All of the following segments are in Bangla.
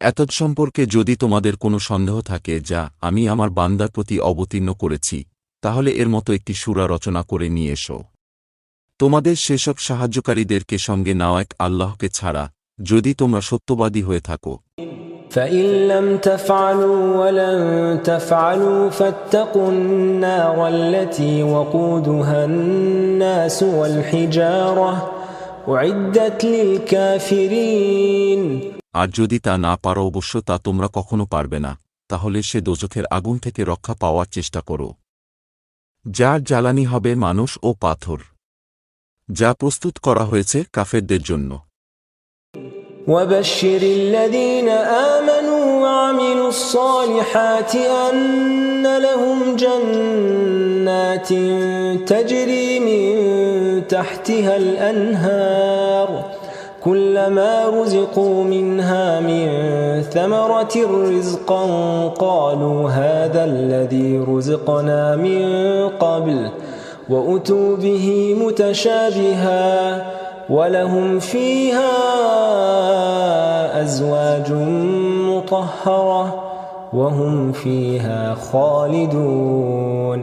এতদ সম্পর্কে যদি তোমাদের কোনো সন্দেহ থাকে যা আমি আমার বান্দার প্রতি অবতীর্ণ করেছি তাহলে এর মতো একটি সুরা রচনা করে নিয়ে এসো তোমাদের সেসব সাহায্যকারীদেরকে সঙ্গে নাও এক আল্লাহকে ছাড়া যদি তোমরা সত্যবাদী হয়ে থাকো فإن لم تفعلوا ولن تفعلوا فاتقوا النار التي وقودها الناس والحجارة أعدت للكافرين আর যদি তা না পারো অবশ্য তা তোমরা কখনো পারবে না তাহলে সে দোজখের আগুন থেকে রক্ষা পাওয়ার চেষ্টা করো যার জ্বালানি হবে মানুষ ও পাথর যা প্রস্তুত করা হয়েছে কাফেরদের জন্য وبشر الذين آمنوا وعملوا الصالحات أن لهم جنات تجري من تحتها الأنهار كلما رزقوا منها من ثمرة رزقا قالوا هذا الذي رزقنا من قبل وأتوا به متشابها ولهم فيها أزواج مطهرة وهم فيها خالدون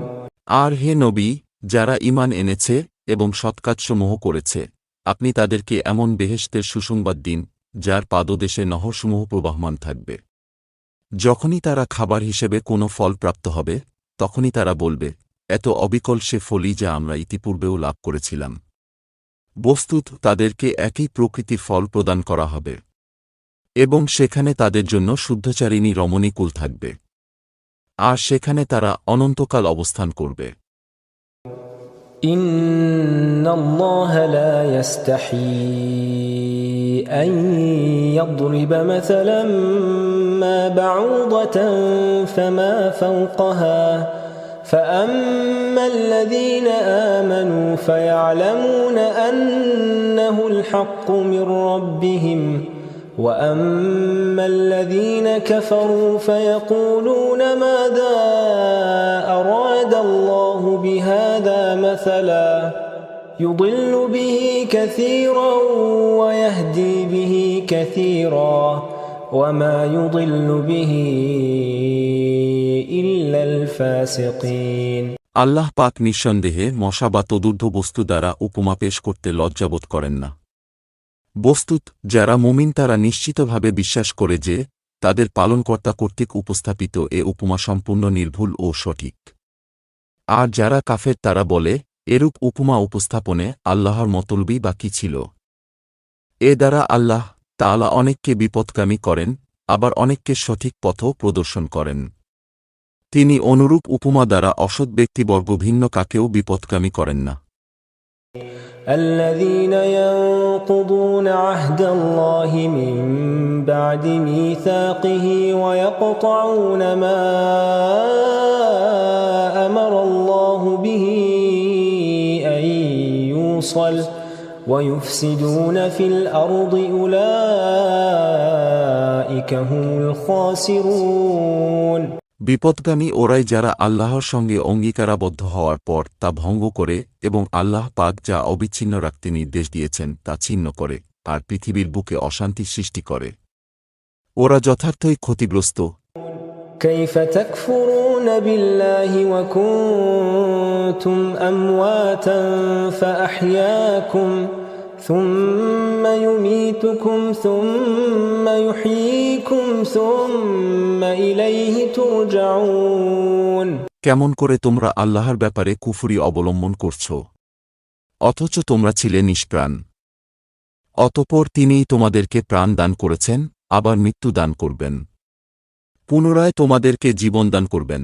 আর হে নবী যারা ইমান এনেছে এবং সৎকাজসমূহ করেছে আপনি তাদেরকে এমন বেহেশতের সুসংবাদ দিন, যার পাদদেশে নহরসমূহ প্রবাহমান থাকবে। যখনই তারা খাবার হিসেবে কোনো ফল প্রাপ্ত হবে, তখনই তারা বলবে, এত অবিকল সে ফলই যা আমরা ইতিপূর্বেও লাভ করেছিলাম। বস্তুত তাদেরকে একই প্রকৃতির ফল প্রদান করা হবে। এবং সেখানে তাদের জন্য শুদ্ধচারিণী রমণীকুল থাকবে। আর সেখানে তারা অনন্তকাল অবস্থান করবে। إن الله لا يستحي أن يضرب مثلا ما بعوضة فما فوقها. فأما الذين آمنوا فيعلمون أنه الحق من ربهم وأما الذين كفروا فيقولون ماذا مثلا يضل به كثيرا ويهدي به كثيرا وما يضل به إلا الفاسقين আল্লাহ পাক নিঃসন্দেহে মশা বা তদূর্ধ্ব বস্তু দ্বারা উপমা পেশ করতে লজ্জাবোধ করেন না বস্তুত যারা মুমিন তারা নিশ্চিতভাবে বিশ্বাস করে যে তাদের পালনকর্তা কর্তৃক উপস্থাপিত এ উপমা সম্পূর্ণ নির্ভুল ও সঠিক আর যারা কাফের তারা বলে এরূপ উপমা উপস্থাপনে আল্লাহর মতলবই বা কি ছিল এ দ্বারা আল্লাহ তাআলা অনেককে বিপদগামী করেন আবার অনেককে সঠিক পথও প্রদর্শন করেন তিনি অনুরূপ উপমা দ্বারা অসৎ ব্যক্তিবর্গ ভিন্ন কাকেও বিপদগামী করেন না الذين ينقضون عهد الله من بعد ميثاقه ويقطعون ما يوصل ويفسدون في الأرض أولئك هم الخاسرون বিপদগামী ওরাই যারা আল্লাহর সঙ্গে অঙ্গীকারাবদ্ধ হওয়ার পর তা ভঙ্গ করে এবং আল্লাহ পাক যা অবিচ্ছিন্ন রাখতে নির্দেশ দিয়েছেন তা ছিন্ন করে আর পৃথিবীর বুকে অশান্তি সৃষ্টি করে ওরা যথার্থই ক্ষতিগ্রস্ত كيف تكفرون بالله وكنتم أمواتا فأحياكم ثم يميتكم ثم يحييكم ثم إليه ترجعون কেমন করে তোমরা আল্লাহর ব্যাপারে কুফুরি অবলম্বন করছ অথচ তোমরা ছিলে নিষ্প্রাণ অতপর তিনিই তোমাদেরকে প্রাণ দান করেছেন আবার মৃত্যু দান করবেন পুনরায় তোমাদেরকে জীবন দান করবেন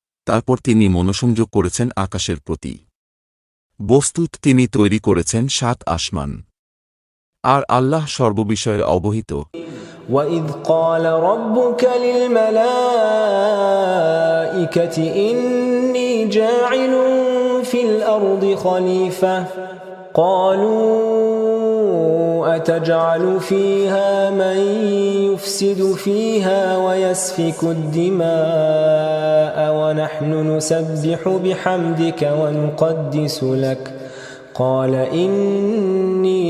তারপর তিনি মনোসংযোগ করেছেন আকাশের প্রতি বস্তুত তিনি তৈরি করেছেন সাত আসমান আর আল্লাহ সর্ববিষয়ে অবহিত وإذ قال ربك للملائكة إني جاعل في الأرض خليفة قالوا أتجعل فيها من يفسد فيها ويسفك الدماء ونحن نسبح بحمدك ونقدس لك قال إني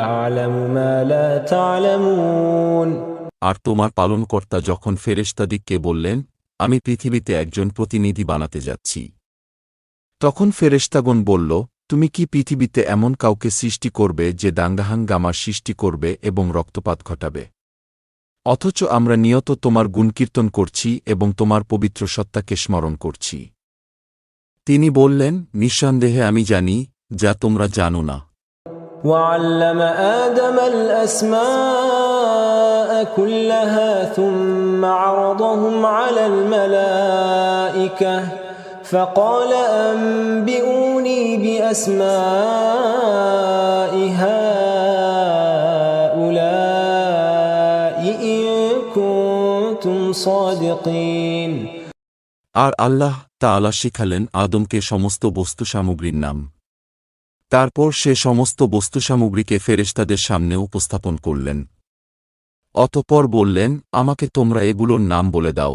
أعلم ما لا تعلمون আর তোমার পালনকর্তা যখন ফেরেশতাদিককে বললেন আমি পৃথিবীতে একজন প্রতিনিধি বানাতে যাচ্ছি তখন ফেরেশতাগণ বলল তুমি কি পৃথিবীতে এমন কাউকে সৃষ্টি করবে যে দাঙ্গাহাঙ্গামার সৃষ্টি করবে এবং রক্তপাত ঘটাবে অথচ আমরা নিয়ত তোমার গুণকীর্তন করছি এবং তোমার পবিত্র সত্তাকে স্মরণ করছি তিনি বললেন নিঃসন্দেহে আমি জানি যা তোমরা জানো না وعلم آدم الأسماء كلها ثم عرضهم على الملائكة فقال أنبئوني بأسماء هؤلاء إن كنتم صادقين আর আল্লাহ তাআলা শিখালেন আদমকে সমস্ত বস্তু সামগ্রীর নাম তারপর সে সমস্ত বস্তু সামগ্রীকে ফেরেশতাদের সামনে উপস্থাপন করলেন অতপর বললেন আমাকে তোমরা এগুলোর নাম বলে দাও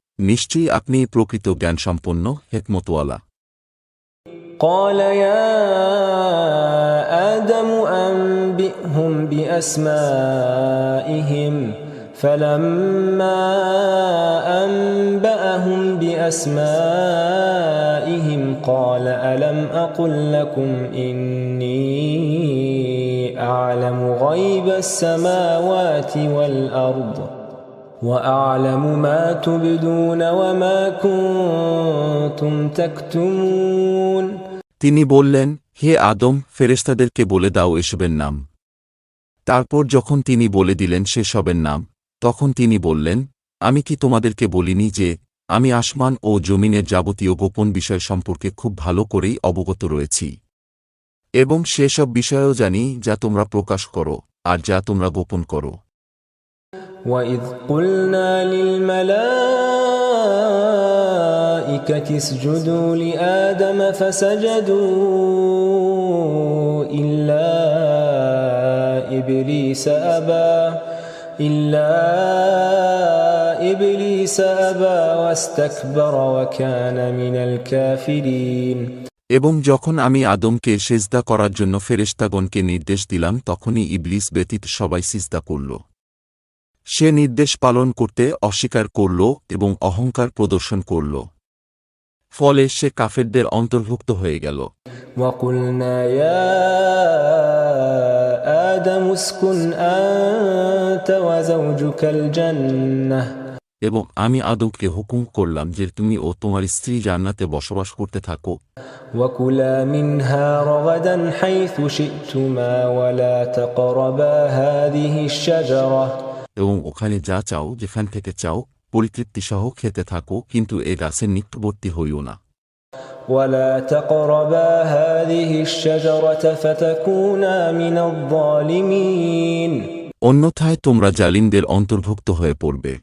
নিশ্চয়ই আপনি প্রকৃত জ্ঞানসম্পন্ন হেকমতওয়ালা قال يا آدم أنبئهم بأسمائهم فلما أنبأهم بأسمائهم قال ألم أقل لكم إني أعلم غيب السماوات والأرض وأعلم ما تبدون وما كنتم تكتمون তিনি বললেন হে আদম ফেরেশতাদেরকে বলে দাও এসবের নাম তারপর যখন তিনি বলে দিলেন সেসবের নাম তখন তিনি বললেন আমি কি তোমাদেরকে বলিনি যে আমি আসমান ও জমিনের যাবতীয় গোপন বিষয় সম্পর্কে খুব ভালো করেই অবগত রয়েছি এবং সেসব বিষয়েও জানি যা তোমরা প্রকাশ করো আর যা তোমরা গোপন করো وإذ قلنا للملائكة اسجدوا لآدم فسجدوا إلا إبليس أبى إلا إبليس أبى واستكبر وكان من الكافرين এবং যখন আমি আদমকে সেজদা করার জন্য ফেরেশতাগণকে নির্দেশ দিলাম তখনই ইবলিস ব্যতীত সবাই সিজদা করল সে নির্দেশ পালন করতে অস্বীকার করল এবং অহংকার প্রদর্শন করল। ফলে সে কাফেরদের অন্তর্ভুক্ত হয়ে গেল। এবং আমি আদমকে হুকুম করলাম যে তুমি ও তোমার স্ত্রী জান্নাতে বসবাস করতে থাকো। ওয়াকুলা منها رغدا حيث شئتما ولا تقربا هذه الشجرة এবং ওখানে যা চাও যেখান থেকে চাও পরিতৃপ্তিসহ খেতে থাকো কিন্তু এ গাছের নিত্যবর্তী হইও না ولا تقربا هذه الشجرة فتكونا من الظالمين অন্যথায় তোমরা জালিমদের অন্তর্ভুক্ত হয়ে পড়বে